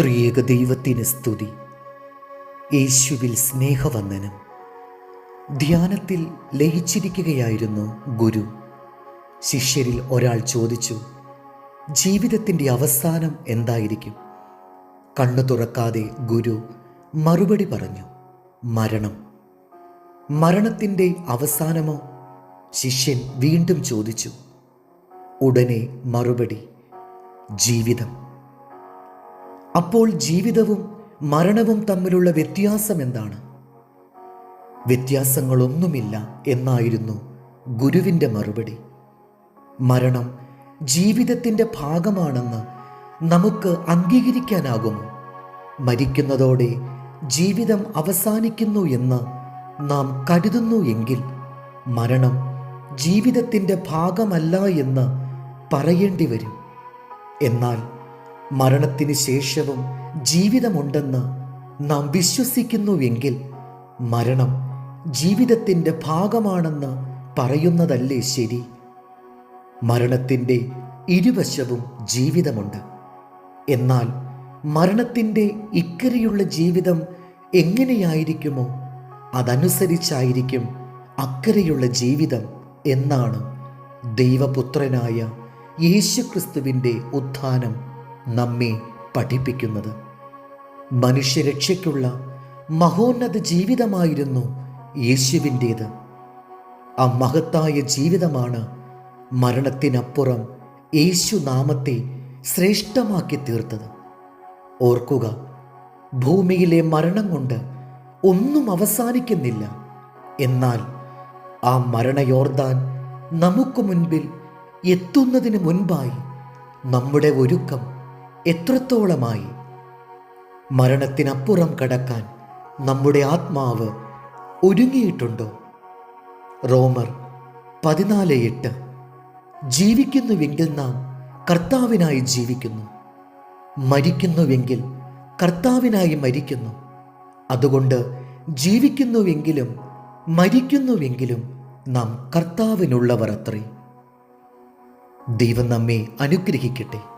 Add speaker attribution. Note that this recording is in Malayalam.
Speaker 1: ത്രിയേക ദൈവത്തിന് സ്തുതി. യേശുവിൽ സ്നേഹവന്ദനം. ധ്യാനത്തിൽ ലയിച്ചിരിക്കുകയായിരുന്നു ഗുരു. ശിഷ്യരിൽ ഒരാൾ ചോദിച്ചു ജീവിതത്തിന്റെ അവസാനം എന്തായിരിക്കും? കണ്ണു തുറക്കാതെ ഗുരു മറുപടി പറഞ്ഞു മരണം. മരണത്തിന്റെ അവസാനമോ? ശിഷ്യൻ വീണ്ടും ചോദിച്ചു ഉടനെ മറുപടി ജീവിതം. അപ്പോൾ ജീവിതവും മരണവും തമ്മിലുള്ള വ്യത്യാസം എന്താണ്? വ്യത്യാസങ്ങളൊന്നുമില്ല എന്നായിരുന്നു ഗുരുവിന്റെ മറുപടി. മരണം ജീവിതത്തിന്റെ ഭാഗമാണെന്ന് നമുക്ക് അംഗീകരിക്കാനാകുമോ? മരിക്കുന്നതോടെ ജീവിതം അവസാനിക്കുന്നു എന്ന് നാം കരുതുന്നു എങ്കിൽ മരണം ജീവിതത്തിന്റെ ഭാഗമല്ല എന്ന് പറയേണ്ടി വരും. എന്നാൽ മരണത്തിന് ശേഷവും ജീവിതമുണ്ടെന്ന് നാം വിശ്വസിക്കുന്നുവെങ്കിൽ മരണം ജീവിതത്തിന്റെ ഭാഗമാണെന്ന് പറയുന്നതല്ലേ ശരി? മരണത്തിന്റെ ഇരുവശവും ജീവിതമുണ്ട്. എന്നാൽ മരണത്തിന്റെ ഇക്കരെയുള്ള ജീവിതം എങ്ങനെയായിരിക്കുമോ അതനുസരിച്ചായിരിക്കും അക്കരെയുള്ള ജീവിതം എന്നാണ് ദൈവപുത്രനായ യേശുക്രിസ്തുവിന്റെ ഉത്ഥാനം. നമ്മെ പഠിപ്പിക്കുന്നത്. മനുഷ്യരക്ഷയ്ക്കുള്ള മഹോന്നത ജീവിതമായിരുന്നു യേശുവിന്റേത്. ആ മഹത്തായ ജീവിതമാണ് മരണത്തിനപ്പുറം യേശു നാമത്തെ ശ്രേഷ്ഠമാക്കി തീർത്തത്. ഓർക്കുക ഭൂമിയിലെ മരണം കൊണ്ട് ഒന്നും അവസാനിക്കുന്നില്ല. എന്നാൽ ആ മരണയോർദാൻ നമുക്ക് മുൻപിൽ എത്തുന്നതിന് മുൻപായി നമ്മുടെ ഒരുക്കം എത്രത്തോളമായി മരണത്തിനപ്പുറം കടക്കാൻ നമ്മുടെ ആത്മാവ് ഒരുങ്ങിയിട്ടുണ്ടോ? റോമർ പതിനാല് എട്ട്. ജീവിക്കുന്നുവെങ്കിൽ നാം കർത്താവിനായി ജീവിക്കുന്നു. മരിക്കുന്നുവെങ്കിൽ കർത്താവിനായി മരിക്കുന്നു. അതുകൊണ്ട് ജീവിക്കുന്നുവെങ്കിലും മരിക്കുന്നുവെങ്കിലും നാം കർത്താവിനുള്ളവർ അത്രേ. ദൈവം നമ്മെ അനുഗ്രഹിക്കട്ടെ.